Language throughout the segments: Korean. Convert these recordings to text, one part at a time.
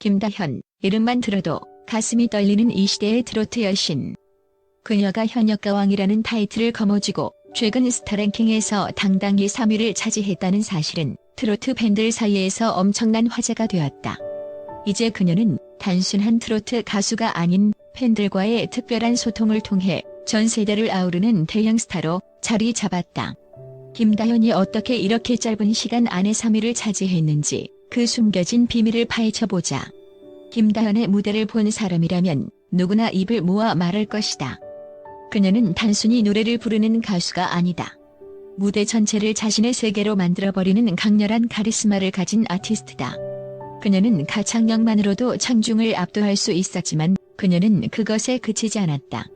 김다현, 이름만 들어도 가슴이 떨리는 이 시대의 트로트 여신. 그녀가 현역가왕이라는 타이틀을 거머쥐고 최근 스타랭킹에서 당당히 3위를 차지했다는 사실은 트로트 팬들 사이에서 엄청난 화제가 되었다. 이제 그녀는 단순한 트로트 가수가 아닌 팬들과의 특별한 소통을 통해 전 세대를 아우르는 대형 스타로 자리 잡았다. 김다현이 어떻게 이렇게 짧은 시간 안에 3위를 차지했는지 그 숨겨진 비밀을 파헤쳐보자. 김다현의 무대를 본 사람이라면 누구나 입을 모아 말할 것이다. 그녀는 단순히 노래를 부르는 가수가 아니다. 무대 전체를 자신의 세계로 만들어버리는 강렬한 카리스마를 가진 아티스트다. 그녀는 가창력만으로도 청중을 압도할 수 있었지만 그녀는 그것에 그치지 않았다.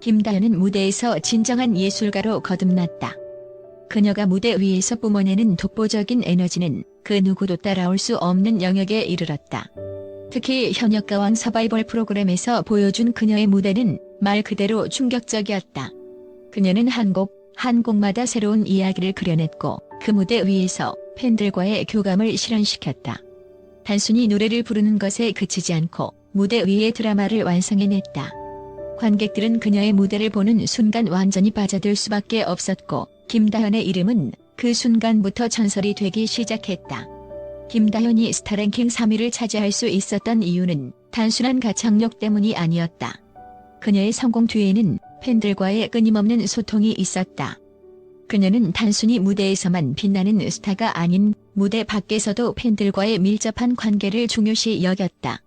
김다현은 무대에서 진정한 예술가로 거듭났다. 그녀가 무대 위에서 뿜어내는 독보적인 에너지는 그 누구도 따라올 수 없는 영역에 이르렀다. 특히 현역가왕 서바이벌 프로그램에서 보여준 그녀의 무대는 말 그대로 충격적이었다. 그녀는 한 곡, 한 곡마다 새로운 이야기를 그려냈고 그 무대 위에서 팬들과의 교감을 실현시켰다. 단순히 노래를 부르는 것에 그치지 않고 무대 위의 드라마를 완성해냈다. 관객들은 그녀의 무대를 보는 순간 완전히 빠져들 수밖에 없었고 김다현의 이름은 그 순간부터 전설이 되기 시작했다. 김다현이 스타랭킹 3위를 차지할 수 있었던 이유는 단순한 가창력 때문이 아니었다. 그녀의 성공 뒤에는 팬들과의 끊임없는 소통이 있었다. 그녀는 단순히 무대에서만 빛나는 스타가 아닌 무대 밖에서도 팬들과의 밀접한 관계를 중요시 여겼다.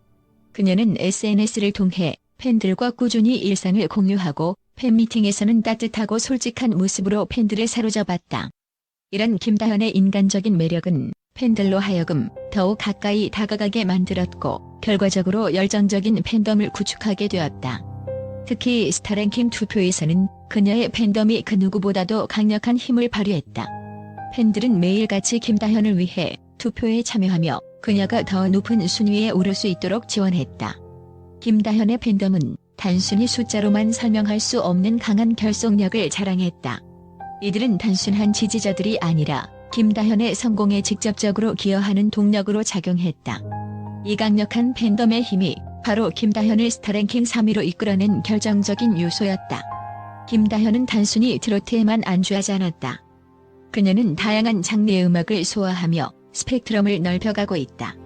그녀는 SNS를 통해 팬들과 꾸준히 일상을 공유하고 팬미팅에서는 따뜻하고 솔직한 모습으로 팬들을 사로잡았다. 이런 김다현의 인간적인 매력은 팬들로 하여금 더욱 가까이 다가가게 만들었고 결과적으로 열정적인 팬덤을 구축하게 되었다. 특히 스타랭킹 투표에서는 그녀의 팬덤이 그 누구보다도 강력한 힘을 발휘했다. 팬들은 매일같이 김다현을 위해 투표에 참여하며 그녀가 더 높은 순위에 오를 수 있도록 지원했다. 김다현의 팬덤은 단순히 숫자로만 설명할 수 없는 강한 결속력을 자랑했다. 이들은 단순한 지지자들이 아니라 김다현의 성공에 직접적으로 기여하는 동력으로 작용했다. 이 강력한 팬덤의 힘이 바로 김다현을 스타랭킹 3위로 이끌어낸 결정적인 요소였다. 김다현은 단순히 트로트에만 안주하지 않았다. 그녀는 다양한 장르의 음악을 소화하며 스펙트럼을 넓혀가고 있다.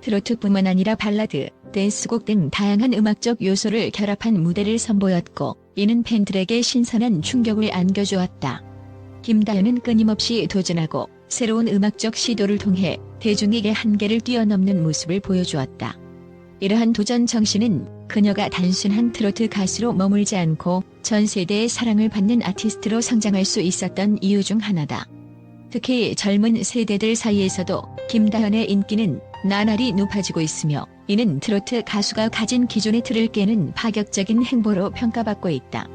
트로트뿐만 아니라 발라드, 댄스곡 등 다양한 음악적 요소를 결합한 무대를 선보였고 이는 팬들에게 신선한 충격을 안겨주었다. 김다현은 끊임없이 도전하고 새로운 음악적 시도를 통해 대중에게 한계를 뛰어넘는 모습을 보여주었다. 이러한 도전 정신은 그녀가 단순한 트로트 가수로 머물지 않고 전 세대의 사랑을 받는 아티스트로 성장할 수 있었던 이유 중 하나다. 특히 젊은 세대들 사이에서도 김다현의 인기는 나날이 높아지고 있으며 이는 트로트 가수가 가진 기존의 틀을 깨는 파격적인 행보로 평가받고 있다.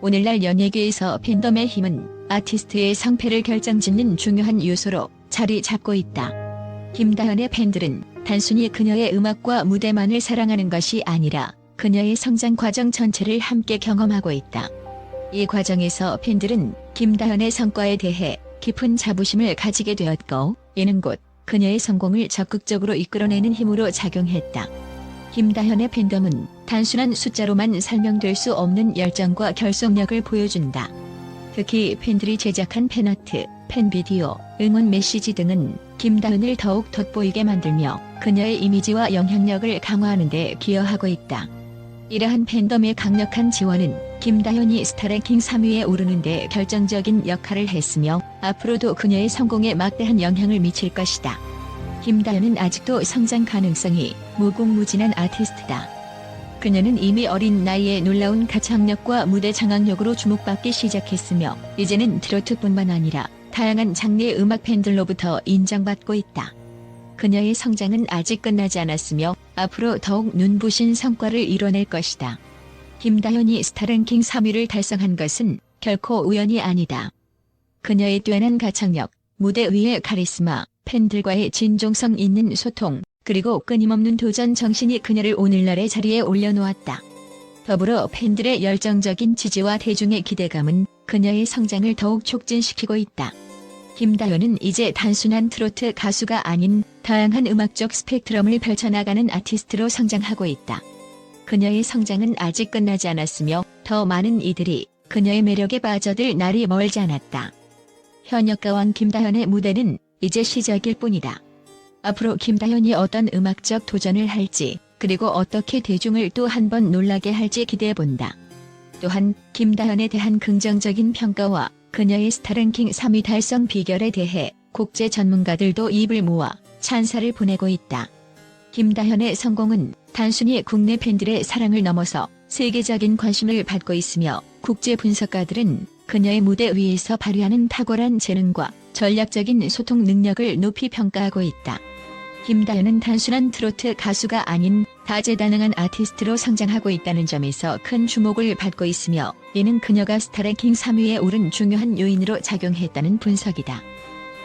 오늘날 연예계에서 팬덤의 힘은 아티스트의 성패를 결정짓는 중요한 요소로 자리 잡고 있다. 김다현의 팬들은 단순히 그녀의 음악과 무대만을 사랑하는 것이 아니라 그녀의 성장 과정 전체를 함께 경험하고 있다. 이 과정에서 팬들은 김다현의 성과에 대해 깊은 자부심을 가지게 되었고 이는 곧 그녀의 성공을 적극적으로 이끌어내는 힘으로 작용했다. 김다현의 팬덤은 단순한 숫자로만 설명될 수 없는 열정과 결속력을 보여준다. 특히 팬들이 제작한 팬아트, 팬비디오, 응원 메시지 등은 김다은을 더욱 돋보이게 만들며 그녀의 이미지와 영향력을 강화하는 데 기여하고 있다. 이러한 팬덤의 강력한 지원은 김다현이 스타랭킹 3위에 오르는 데 결정적인 역할을 했으며 앞으로도 그녀의 성공에 막대한 영향을 미칠 것이다. 김다현은 아직도 성장 가능성이 무궁무진한 아티스트다. 그녀는 이미 어린 나이에 놀라운 가창력과 무대 장악력으로 주목받기 시작했으며 이제는 트로트뿐만 아니라 다양한 장르의 음악 팬들로부터 인정받고 있다. 그녀의 성장은 아직 끝나지 않았으며 앞으로 더욱 눈부신 성과를 이뤄낼 것이다. 김다현이 스타랭킹 3위를 달성한 것은 결코 우연이 아니다. 그녀의 뛰어난 가창력, 무대 위의 카리스마, 팬들과의 진정성 있는 소통, 그리고 끊임없는 도전 정신이 그녀를 오늘날의 자리에 올려놓았다. 더불어 팬들의 열정적인 지지와 대중의 기대감은 그녀의 성장을 더욱 촉진시키고 있다. 김다현은 이제 단순한 트로트 가수가 아닌 다양한 음악적 스펙트럼을 펼쳐나가는 아티스트로 성장하고 있다. 그녀의 성장은 아직 끝나지 않았으며 더 많은 이들이 그녀의 매력에 빠져들 날이 멀지 않았다. 현역가왕 김다현의 무대는 이제 시작일 뿐이다. 앞으로 김다현이 어떤 음악적 도전을 할지 그리고 어떻게 대중을 또 한 번 놀라게 할지 기대해본다. 또한 김다현에 대한 긍정적인 평가와 그녀의 스타랭킹 3위 달성 비결에 대해 국제 전문가들도 입을 모아 찬사를 보내고 있다. 김다현의 성공은 단순히 국내 팬들의 사랑을 넘어서 세계적인 관심을 받고 있으며 국제 분석가들은 그녀의 무대 위에서 발휘하는 탁월한 재능과 전략적인 소통 능력을 높이 평가하고 있다. 김다현은 단순한 트로트 가수가 아닌 다재다능한 아티스트로 성장하고 있다는 점에서 큰 주목을 받고 있으며 이는 그녀가 스타랭킹 3위에 오른 중요한 요인으로 작용했다는 분석이다.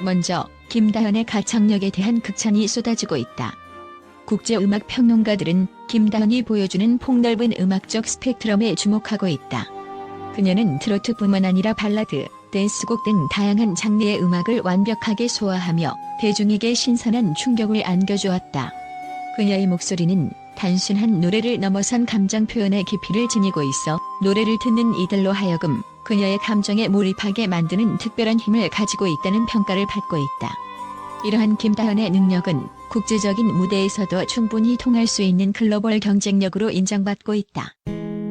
먼저 김다현의 가창력에 대한 극찬이 쏟아지고 있다. 국제 음악 평론가들은 김다현이 보여주는 폭넓은 음악적 스펙트럼에 주목하고 있다. 그녀는 트로트뿐만 아니라 발라드, 댄스곡 등 다양한 장르의 음악을 완벽하게 소화하며 대중에게 신선한 충격을 안겨주었다. 그녀의 목소리는 단순한 노래를 넘어선 감정 표현의 깊이를 지니고 있어 노래를 듣는 이들로 하여금 그녀의 감정에 몰입하게 만드는 특별한 힘을 가지고 있다는 평가를 받고 있다. 이러한 김다현의 능력은 국제적인 무대에서도 충분히 통할 수 있는 글로벌 경쟁력으로 인정받고 있다.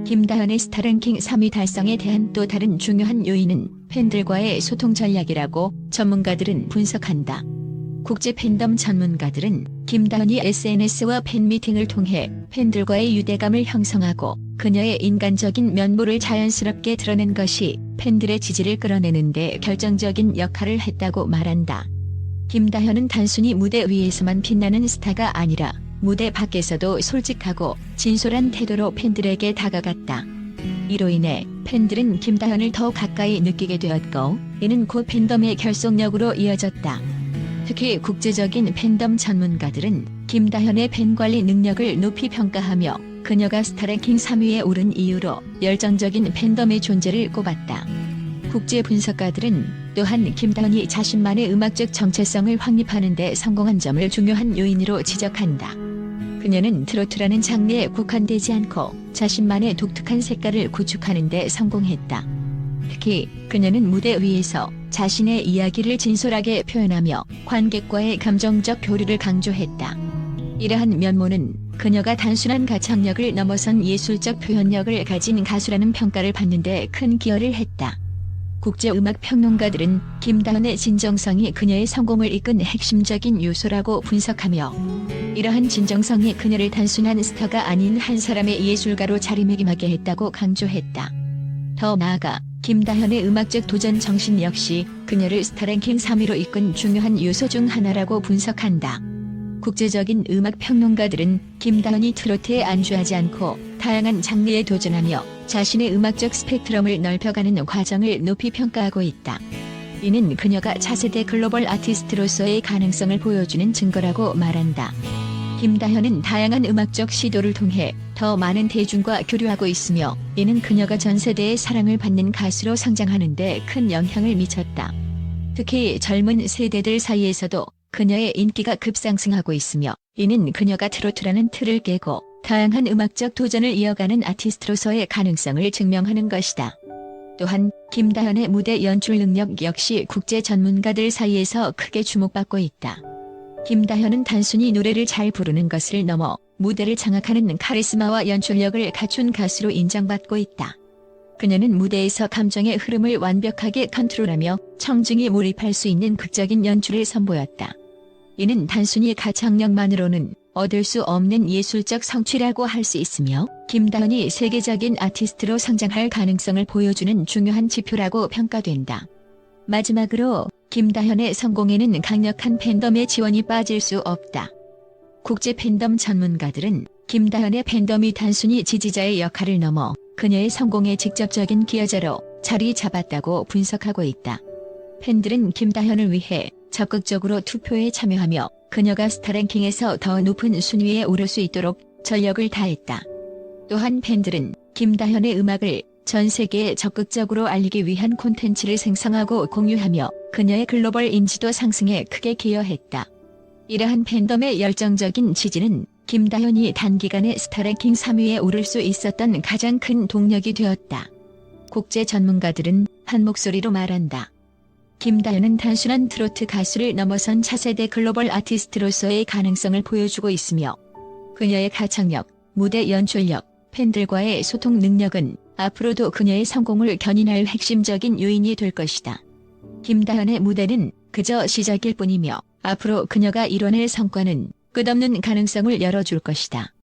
김다현의 스타랭킹 3위 달성에 대한 또 다른 중요한 요인은 팬들과의 소통 전략이라고 전문가들은 분석한다. 국제 팬덤 전문가들은 김다현이 SNS와 팬미팅을 통해 팬들과의 유대감을 형성하고 그녀의 인간적인 면모를 자연스럽게 드러낸 것이 팬들의 지지를 끌어내는데 결정적인 역할을 했다고 말한다. 김다현은 단순히 무대 위에서만 빛나는 스타가 아니라 무대 밖에서도 솔직하고 진솔한 태도로 팬들에게 다가갔다. 이로 인해 팬들은 김다현을 더 가까이 느끼게 되었고 이는 곧 팬덤의 결속력으로 이어졌다. 특히 국제적인 팬덤 전문가들은 김다현의 팬 관리 능력을 높이 평가하며 그녀가 스타랭킹 3위에 오른 이유로 열정적인 팬덤의 존재를 꼽았다. 국제 분석가들은 또한 김다현이 자신만의 음악적 정체성을 확립하는 데 성공한 점을 중요한 요인으로 지적한다. 그녀는 트로트라는 장르에 국한되지 않고 자신만의 독특한 색깔을 구축하는 데 성공했다. 특히 그녀는 무대 위에서 자신의 이야기를 진솔하게 표현하며 관객과의 감정적 교류를 강조했다. 이러한 면모는 그녀가 단순한 가창력을 넘어선 예술적 표현력을 가진 가수라는 평가를 받는데 큰 기여를 했다. 국제음악 평론가들은 김다은의 진정성이 그녀의 성공을 이끈 핵심적인 요소라고 분석하며 이러한 진정성이 그녀를 단순한 스타가 아닌 한 사람의 예술가로 자리매김하게 했다고 강조했다. 더 나아가 김다현의 음악적 도전 정신 역시 그녀를 스타랭킹 3위로 이끈 중요한 요소 중 하나라고 분석한다. 국제적인 음악 평론가들은 김다현이 트로트에 안주하지 않고 다양한 장르에 도전하며 자신의 음악적 스펙트럼을 넓혀가는 과정을 높이 평가하고 있다. 이는 그녀가 차세대 글로벌 아티스트로서의 가능성을 보여주는 증거라고 말한다. 김다현은 다양한 음악적 시도를 통해 더 많은 대중과 교류하고 있으며 이는 그녀가 전 세대의 사랑을 받는 가수로 성장하는 데 큰 영향을 미쳤다. 특히 젊은 세대들 사이에서도 그녀의 인기가 급상승하고 있으며 이는 그녀가 트로트라는 틀을 깨고 다양한 음악적 도전을 이어가는 아티스트로서의 가능성을 증명하는 것이다. 또한 김다현의 무대 연출 능력 역시 국제 전문가들 사이에서 크게 주목받고 있다. 김다현은 단순히 노래를 잘 부르는 것을 넘어 무대를 장악하는 카리스마와 연출력을 갖춘 가수로 인정받고 있다. 그녀는 무대에서 감정의 흐름을 완벽하게 컨트롤하며 청중이 몰입할 수 있는 극적인 연출을 선보였다. 이는 단순히 가창력만으로는 얻을 수 없는 예술적 성취라고 할 수 있으며 김다은이 세계적인 아티스트로 성장할 가능성을 보여주는 중요한 지표라고 평가된다. 마지막으로 김다현의 성공에는 강력한 팬덤의 지원이 빠질 수 없다. 국제 팬덤 전문가들은 김다현의 팬덤이 단순히 지지자의 역할을 넘어 그녀의 성공에 직접적인 기여자로 자리 잡았다고 분석하고 있다. 팬들은 김다현을 위해 적극적으로 투표에 참여하며 그녀가 스타랭킹에서 더 높은 순위에 오를 수 있도록 전력을 다했다. 또한 팬들은 김다현의 음악을 전 세계에 적극적으로 알리기 위한 콘텐츠를 생성하고 공유하며 그녀의 글로벌 인지도 상승에 크게 기여했다. 이러한 팬덤의 열정적인 지지는 김다현이 단기간에 스타랭킹 3위에 오를 수 있었던 가장 큰 동력이 되었다. 국제 전문가들은 한 목소리로 말한다. 김다현은 단순한 트로트 가수를 넘어선 차세대 글로벌 아티스트로서의 가능성을 보여주고 있으며 그녀의 가창력, 무대 연출력, 팬들과의 소통 능력은 앞으로도 그녀의 성공을 견인할 핵심적인 요인이 될 것이다. 김다현의 무대는 그저 시작일 뿐이며 앞으로 그녀가 이뤄낼 성과는 끝없는 가능성을 열어줄 것이다.